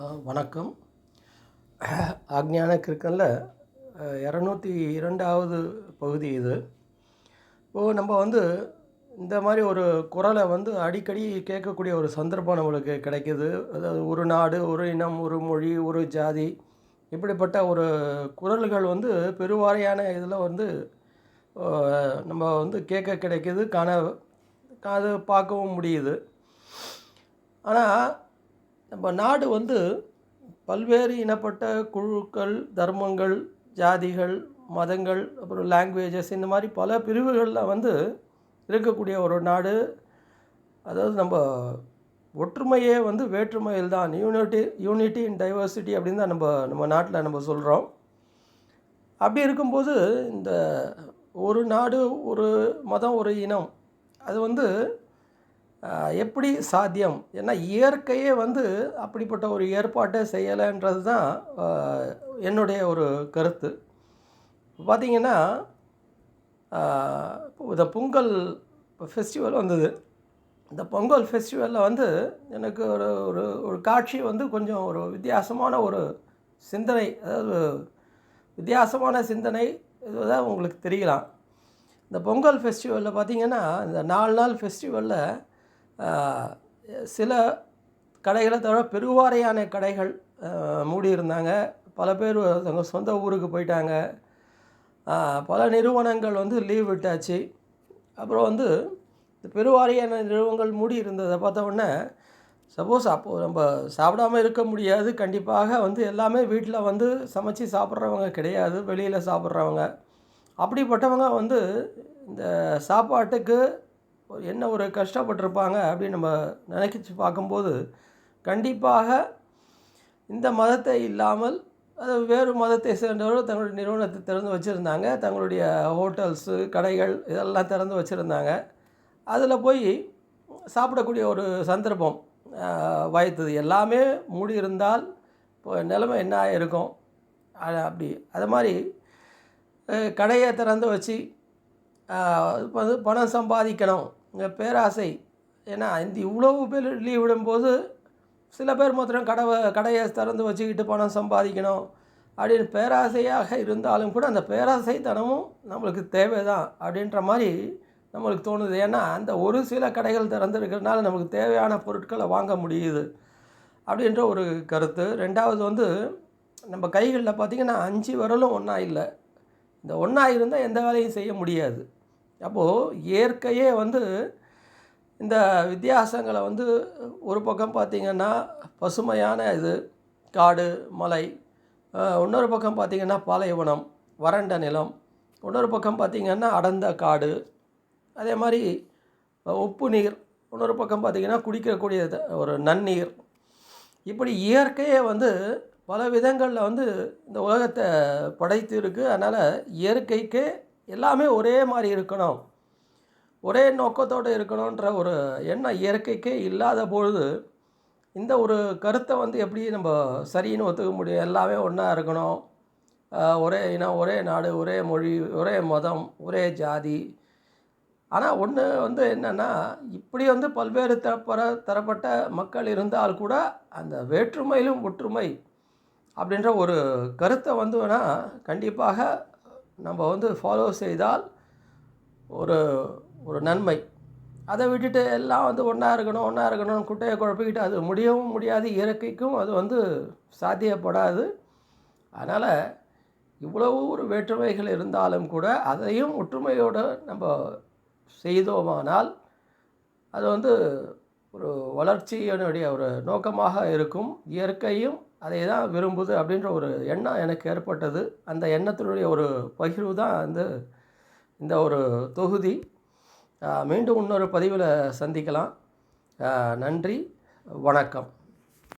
வணக்கம். ஆக்ஞான கிருக்கனில் இரநூத்தி இரண்டாவது பகுதி இது. இப்போது நம்ம வந்து இந்த மாதிரி ஒரு குரலை வந்து அடிக்கடி கேட்கக்கூடிய ஒரு சந்தர்ப்பம் நம்மளுக்கு கிடைக்கிது. அதாவது ஒரு நாடு ஒரு இனம் ஒரு மொழி ஒரு ஜாதி இப்படிப்பட்ட ஒரு குரல்கள் வந்து பெருவாரியான இதில் வந்து நம்ம வந்து கேட்க கிடைக்கிது காண அது பார்க்கவும் முடியுது. ஆனால் நம்ம நாடு வந்து பல்வேறு இனப்பட்ட குழுக்கள் தர்மங்கள் ஜாதிகள் மதங்கள் அப்புறம் லாங்குவேஜஸ் இந்த மாதிரி பல பிரிவுகளில் வந்து இருக்கக்கூடிய ஒரு நாடு. அதாவது நம்ம ஒற்றுமையே வந்து வேற்றுமையில் தான். யூனிட்டி யூனிட்டி இன் டைவர்சிட்டி அப்படின்னு தான் நம்ம நம்ம நாட்டில் நம்ம சொல்கிறோம் அப்படி இருக்கும்போது இந்த ஒரு நாடு ஒரு மதம் ஒரு இனம் அது வந்து எப்படி சாத்தியம்? ஏன்னா இயற்கையே வந்து அப்படிப்பட்ட ஒரு ஏற்பாட்டை செய்யலைன்றது தான் என்னுடைய ஒரு கருத்து. பார்த்திங்கன்னா இந்த பொங்கல் ஃபெஸ்டிவல் வந்தது. இந்த பொங்கல் ஃபெஸ்டிவலில் வந்து எனக்கு ஒரு ஒரு ஒரு காட்சி வந்து கொஞ்சம் ஒரு வித்தியாசமான ஒரு சிந்தனை அதாவது வித்தியாசமான சிந்தனை இதுதான் உங்களுக்கு தெரியலாம். இந்த பொங்கல் ஃபெஸ்டிவலில் பார்த்திங்கன்னா இந்த நாலு நாள் ஃபெஸ்டிவலில் சில கடைகளை தவிர பெருவாரியான கடைகள் மூடி இருந்தாங்க பல பேர் தங்கள் சொந்த ஊருக்கு போயிட்டாங்க. பல நிறுவனங்கள் வந்து லீவ் விட்டாச்சு. அப்புறம் வந்து இந்த பெருவாரியான நிறுவனங்கள் மூடி இருந்ததை பார்த்த உடனே சப்போஸ் அப்போது நம்ம சாப்பிடாம இருக்க முடியாது. கண்டிப்பாக வந்து எல்லாமே வீட்டில் வந்து சமைச்சு சாப்பிட்றவங்க கிடையாது. வெளியில் சாப்பிட்றவங்க. அப்படிப்பட்டவங்க வந்து இந்த சாப்பாட்டுக்கு என்ன ஒரு கஷ்டப்பட்டிருப்பாங்க அப்படின்னு நம்ம நினைக்கிச்சு பார்க்கும்போது கண்டிப்பாக இந்த மதத்தை இல்லாமல் அது வேறு மதத்தை சேர்ந்தவர்கள் தங்களுடைய நிறுவனத்தை திறந்து வச்சுருந்தாங்க. தங்களுடைய ஹோட்டல்ஸு கடைகள் இதெல்லாம் திறந்து வச்சுருந்தாங்க. அதில் போய் சாப்பிடக்கூடிய ஒரு சந்தர்ப்பம் ஆஹ், வாய்த்தது. எல்லாமே மூடி இருந்தால் இப்போ நிலைமை என்ன ஆகிருக்கும் அப்படி. அது மாதிரி கடையை திறந்து வச்சு ஆஹ், வந்து பணம் சம்பாதிக்கணும். இந்த பேராசை. ஏன்னா இந்த இவ்வளவு பேர் லீவ் விடும்போது சில பேர் மாத்திரம் கடை கடையை திறந்து வச்சுக்கிட்டு பணம் சம்பாதிக்கணும். அப்படின்னு பேராசையாக இருந்தாலும் கூட அந்த பேராசைத்தனமும் நம்மளுக்கு தேவை தான் அப்படின்ற மாதிரி நம்மளுக்கு தோணுது. ஏன்னா அந்த ஒரு சில கடைகள் திறந்துருக்கிறதுனால நமக்கு தேவையான பொருட்களை வாங்க முடியுது அப்படின்ற ஒரு கருத்து. ரெண்டாவது வந்து நம்ம கைகளில் பார்த்திங்கன்னா அஞ்சு விரலும் ஒன்றா இல்லை. இந்த ஒன்றா இருந்தால் எந்த வேலையும் செய்ய முடியாது. அப்போது இயற்கையே வந்து இந்த வித்தியாசங்களை வந்து ஒரு பக்கம் பார்த்திங்கன்னா பசுமையான இது காடு மலை இன்னொரு பக்கம் பார்த்திங்கன்னா பாலைவனம் வறண்ட நிலம் இன்னொரு பக்கம் பார்த்திங்கன்னா அடர்ந்த காடு அதே மாதிரி உப்பு நீர் இன்னொரு பக்கம் பார்த்திங்கன்னா குடிக்கக்கூடிய ஒரு நன்னீர். இப்படி இயற்கையே வந்து பல விதங்களில் வந்து இந்த உலகத்தை படைத்து இருக்குது அதனால் இயற்கைக்கே எல்லாமே ஒரே மாதிரி இருக்கணும். ஒரே நோக்கத்தோடு இருக்கணுன்ற ஒரு எண்ணம் இயற்கைக்கே இல்லாத பொழுது இந்த ஒரு கருத்தை வந்து எப்படி நம்ம சரின்னு ஒத்துக்க முடியும்? எல்லாமே ஒன்றா இருக்கணும். ஒரே இனம் ஒரே நாடு ஒரே மொழி ஒரே மதம் ஒரே ஜாதி. ஆனால் ஒன்று வந்து என்னென்னா இப்படி வந்து பல்வேறு தரப்பற தரப்பட்ட மக்கள் இருந்தால் கூட அந்த வேற்றுமையிலும் ஒற்றுமை அப்படின்ற ஒரு கருத்தை வந்து வேணால் கண்டிப்பாக நம்ம வந்து ஃபாலோ செய்தால் ஒரு ஒரு நன்மை. அதை விட்டுட்டு எல்லாம் வந்து ஒன்றா இருக்கணும் ஒன்றா இருக்கணும் குட்டையை குழப்பிக்கிட்டு அது முடியவும் முடியாது இயற்கைக்கும் அது வந்து சாத்தியப்படாது. அதனால் இவ்வளவு ஒரு வேற்றுமைகள் இருந்தாலும் கூட அதையும் ஒற்றுமையோடு நம்ம செய்தோமானால் அது வந்து ஒரு வளர்ச்சியினுடைய ஒரு நோக்கமாக இருக்கும். இயற்கையும் அதை தான் விரும்புது அப்படின்ற ஒரு எண்ணம் எனக்கு ஏற்பட்டது. அந்த எண்ணத்தினுடைய ஒரு பகிர்வு தான் வந்து இந்த ஒரு தொகுதி. மீண்டும் இன்னொரு பதிவில் சந்திக்கலாம். நன்றி. வணக்கம்.